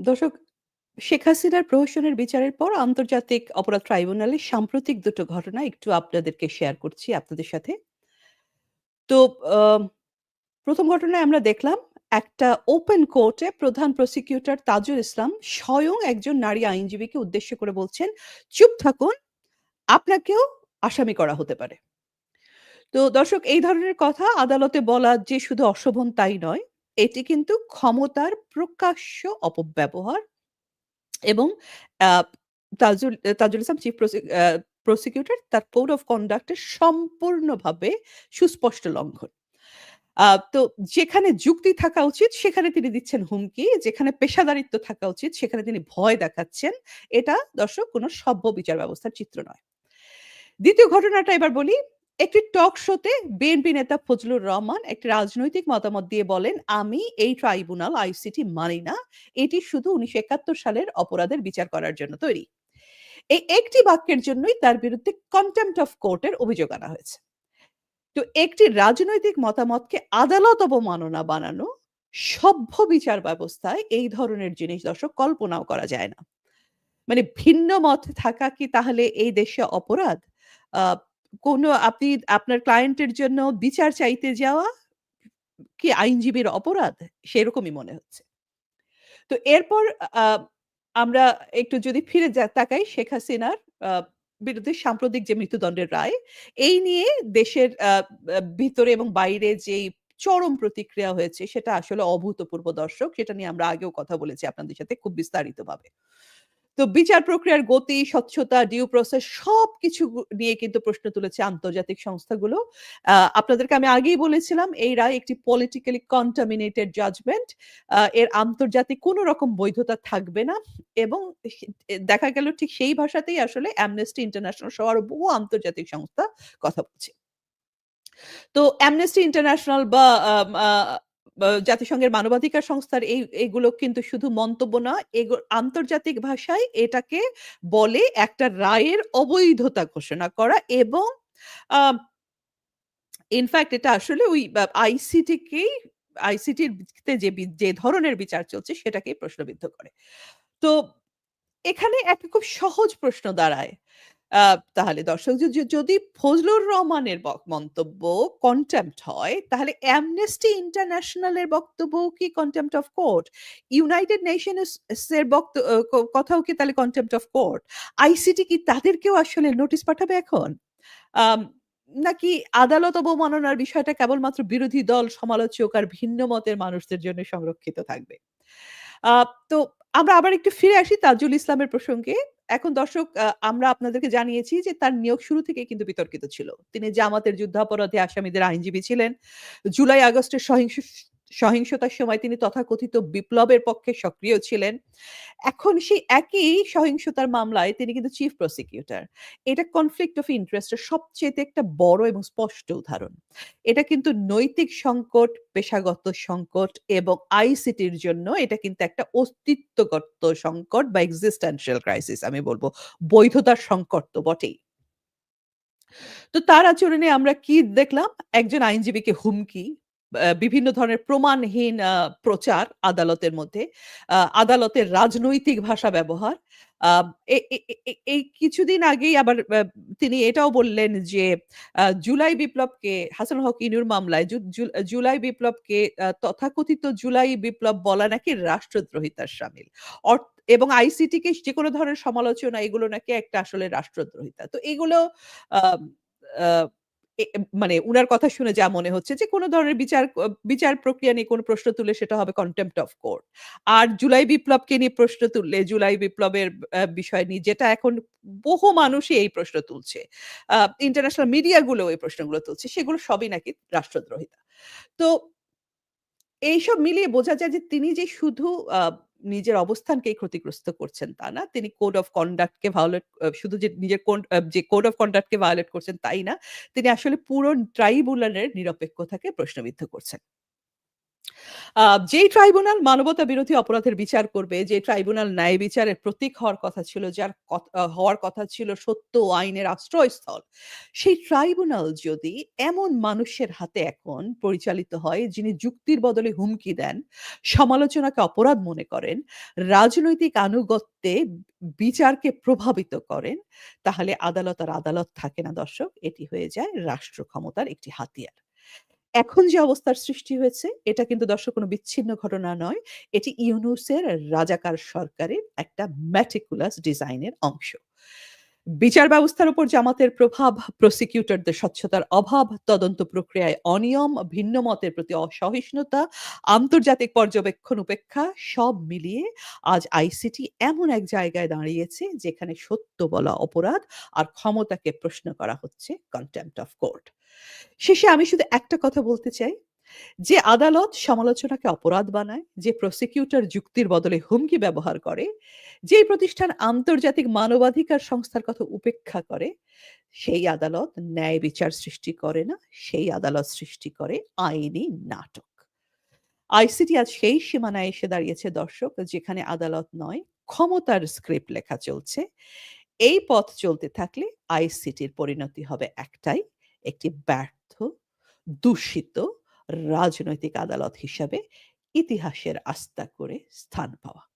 দর্শক শেখ হাসিনার প্রহসনের বিচারের পর আন্তর্জাতিক অপরাধ ট্রাইব্যুনালে সাম্প্রতিক দুটো ঘটনা একটু আপনাদেরকে শেয়ার করছি আপনাদের সাথে। তো প্রথম ঘটনায় আমরা দেখলাম একটা ওপেন কোর্টে প্রধান প্রসিকিউটর তাজুল ইসলাম স্বয়ং একজন নারী আইনজীবীকে উদ্দেশ্য করে বলছেন, "চুপ থাকুন, আপনাকেও আসামি করা হতে পারে।" তো দর্শক এই ধরনের কথা আদালতে বলা যে শুধু অশোভন তাই নয়, এটি কিন্তু ক্ষমতার প্রকাশ্য অপব্যবহার এবং তাজুল ইসলাম চিফ প্রসি প্রসিকিউটর তার কোড অফ কন্ডাক্ট এর সম্পূর্ণভাবে সুস্পষ্ট লঙ্ঘন। তো যেখানে যুক্তি থাকা উচিত সেখানে তিনি দিচ্ছেন হুমকি, যেখানে পেশাদারিত্ব থাকা উচিত সেখানে তিনি ভয় দেখাচ্ছেন। এটা দর্শক কোন সভ্য বিচার ব্যবস্থার চিত্র নয়। দ্বিতীয় ঘটনাটা এবার বলি। একটি টক শোতে বিএনপি নেতা ফজলুর রহমান একটি রাজনৈতিক মতামত দিয়ে বলেন, "আমি এই ট্রাইব্যুনাল আইসিটি মানি না। এটি শুধু ১৯৭১ সালের অপরাধের বিচার করার জন্য তৈরি।" এই একটি বাক্যের জন্যই তার বিরুদ্ধে কনটেম্পট অফ কোর্টের অভিযোগ আনা হয়েছে। তো একটি রাজনৈতিক মতামতকে আদালত অবমাননা বানানো সভ্য বিচার ব্যবস্থায় এই ধরনের জিনিস দর্শক কল্পনাও করা যায় না। মানে ভিন্ন মত থাকা কি তাহলে এই দেশে অপরাধ? কোন আপনি আপনার ক্লায়েন্টের জন্য বিচার চাইতে যাওয়া কি আইনজীবীর অপরাধ? সেরকমই মনে হচ্ছে। তো এরপর আমরা একটু যদি ফিরে তাকাই শেখ হাসিনার বিরুদ্ধে সাম্প্রতিক যে মৃত্যুদণ্ডের রায়, এই নিয়ে দেশের ভিতরে এবং বাইরে যেই চরম প্রতিক্রিয়া হয়েছে সেটা আসলে অভূতপূর্ব দর্শক। সেটা নিয়ে আমরা আগেও কথা বলেছি আপনাদের সাথে খুব বিস্তারিতভাবে। তো বিচার প্রক্রিয়ার গতি, স্বচ্ছতা, ডিউ প্রসেস সবকিছু গু নিয়ে কিন্তু প্রশ্ন তুলেছে আন্তর্জাতিক সংস্থাগুলো। আপনাদেরকে আমি আগেই বলেছিলাম এই রায় একটি পলিটিক্যালি কন্টামিনেটেড জাজমেন্ট এর আন্তর্জাতিক কোন রকম বৈধতা থাকবে না এবং দেখা গেল ঠিক সেই ভাষাতেই আসলে অ্যামনেস্টি ইন্টারন্যাশনাল সহ আরও বহু আন্তর্জাতিক সংস্থা কথা বলছে। তো অ্যামনেস্টি ইন্টারন্যাশনাল বা জাতিসংঘের মানবাধিকার সংস্থার এই এগুলো কিন্তু শুধু মন্তব্য না, আন্তর্জাতিক ভাষায় এটাকে বলে একটা রায়ের অবৈধতা ঘোষণা করা এবং আ ইনফেক্ট এটা আসলে ওই আইসিটিকেই আইসিটির যে যে ধরনের বিচার চলছে সেটাকেই প্রশ্নবিদ্ধ করে। তো এখানে একটা খুব সহজ প্রশ্ন দাঁড়ায়। তাহলে দর্শক যদি ফজলুর রহমানের মন্তব্য কনটেম্পট হয়, তাহলে অ্যামনেস্টি এর বক্তব্যও কি contempt of court? United Nations এর কথাও কি তাহলে কনটেম্পট অফ কোর্ট? আইসিটি কি তাদেরকেও আসলে নোটিস পাঠাবে এখন? নাকি আদালত অবমাননার বিষয়টা কেবলমাত্র বিরোধী দল, সমালোচক আর ভিন্ন মতের মানুষদের জন্য সংরক্ষিত থাকবে? তো আমরা আবার একটু ফিরে আসি তাজুল ইসলামের প্রসঙ্গে। এখন দর্শক আমরা আপনাদেরকে জানিয়েছি যে তার নিয়োগ শুরু থেকে কিন্তু বিতর্কিত ছিল। তিনি জামাতের যুদ্ধাপরাধী আসামিদের আইনজীবী ছিলেন। জুলাই আগস্টের সহিংস সহিংসতার সময় তিনি তথাকথিত বিপ্লবের পক্ষে সক্রিয় ছিলেন। এখন সেই একই সহিংসতার মামলায় তিনি কিন্তু চিফ প্রসিকিউটর। এটা কনফ্লিক্ট অফ ইন্টারেস্ট এর সবচাইতে একটা বড় এবং স্পষ্ট উদাহরণ। এটা কিন্তু নৈতিক সংকট, পেশাগত সংকট এবং আইসিটির জন্য এটা কিন্তু একটা অস্তিত্বগত সংকট বা existential ক্রাইসিস আমি বলব বৈধতার সংকট তো বটেই। তো তার আচরণে আমরা কি দেখলাম? একজন আইনজীবীকে হুমকি, বিভিন্ন ধরনের প্রমাণহীন প্রচার আদালতের মধ্যে, আদালতের রাজনৈতিক ভাষা ব্যবহার। এই কিছুদিন আগেই আবার তিনি এটাও বললেন যে জুলাই বিপ্লবকে হাসান হক ইনুর মামলায় জুলাই বিপ্লবকে তথাকথিত জুলাই বিপ্লব বলা নাকি রাষ্ট্রদ্রোহিতার। অর্থ এবং আইসিটিকে যেকোনো ধরনের সমালোচনা এগুলো নাকি একটা আসলে রাষ্ট্রদ্রোহিতা। তো এগুলো আম আ এ মানে উনার কথা শুনে যা মনে হচ্ছে যে, কোনো ধরনের বিচার বিচার প্রক্রিয়া নিয়ে কোন প্রশ্ন তুললে সেটা হবে কনটেম্পট অফ কোর্ট। আর জুলাই বিপ্লবকে নিয়ে প্রশ্ন তুললে, জুলাই বিপ্লবের বিষয় নিয়ে যেটা এখন বহু মানুষই এই প্রশ্ন তুলছে। ইন্টারন্যাশনাল মিডিয়াগুলো এই প্রশ্নগুলো তুলছে। সেগুলো সবই নাকি রাষ্ট্রদ্রোহিতা। তো এইসব মিলিয়ে বোঝা যায় যে, তিনি যে শুধু নিজের অবস্থানকেই ক্ষতিগ্রস্ত করছেন তা না। তিনি কোড অফ কন্ডাক্টকে ভায়োলেট শুধু যে নিজের কোন যে কোড অফ কন্ডাক্টকে ভায়োলেট করছেন তাই না। তিনি আসলে পুরো ট্রাইব্যুনাল এর নিরপেক্ষতাকে প্রশ্নবিদ্ধ করছেন। যেই ট্রাইব্যুনাল মানবতা বিরোধী অপরাধের বিচার করবে, যে ট্রাইব্যুনাল ন্যায় বিচারের প্রতীক হওয়ার কথা ছিল, যার হওয়ার কথা ছিল সত্য আইনের আশ্রয়স্থল, সেই ট্রাইব্যুনাল যদি এমন মানুষের হাতে এখন পরিচালিত হয়, যিনি যুক্তির বদলে হুমকি দেন, সমালোচনাকে অপরাধ মনে করেন, রাজনৈতিক আনুগত্যে বিচারকে প্রভাবিত করেন, তাহলে আদালত আর আদালত থাকে না দর্শক। এটি হয়ে যায় রাষ্ট্র ক্ষমতার একটি হাতিয়ার। এখন যে অবস্থার সৃষ্টি হয়েছে, এটা কিন্তু দর্শক কোনো বিচ্ছিন্ন ঘটনা নয়। এটি ইউনুসের রাজাকার সরকারের একটা ম্যাটিকুলাস ডিজাইনের অংশ। বিচার ব্যবস্থার উপর জামাতের প্রভাব, প্রসিকিউটরদের স্বচ্ছতার অভাব, তদন্ত প্রক্রিয়ায় অনিয়ম, ভিন্ন মতের প্রতি অসহিষ্ণুতা, আন্তর্জাতিক পর্যবেক্ষণ উপেক্ষা সব মিলিয়ে আজ আইসিটি এমন এক জায়গায় দাঁড়িয়েছে যেখানে সত্য বলা অপরাধ আর ক্ষমতাকে প্রশ্ন করা হচ্ছে কনটেম্পট অফ কোর্ট। শেষে আমি শুধু একটা কথা বলতে চাই, যে আদালত সমালোচনাকে অপরাধ বানায়, যে প্রসিকিউটর যুক্তির বদলে হুমকি ব্যবহার করে, যে প্রতিষ্ঠান আন্তর্জাতিক মানবাধিকার সংস্থার কথা উপেক্ষা করে, সেই আদালত ন্যায় বিচার সৃষ্টি করে না, সেই আদালত সৃষ্টি করে আইনি নাটক। আইসিটি আজ সেই সীমানায় এসে দাঁড়িয়েছে দর্শক, যেখানে আদালত নয়, ক্ষমতার স্ক্রিপ্ট লেখা চলছে। এই পথ চলতে থাকলে আইসিটির পরিণতি হবে একটাই, একটি ব্যর্থ, দূষিত রাজনৈতিক আদালত হিসাবে ইতিহাসের আস্থা করে স্থান পাওয়া।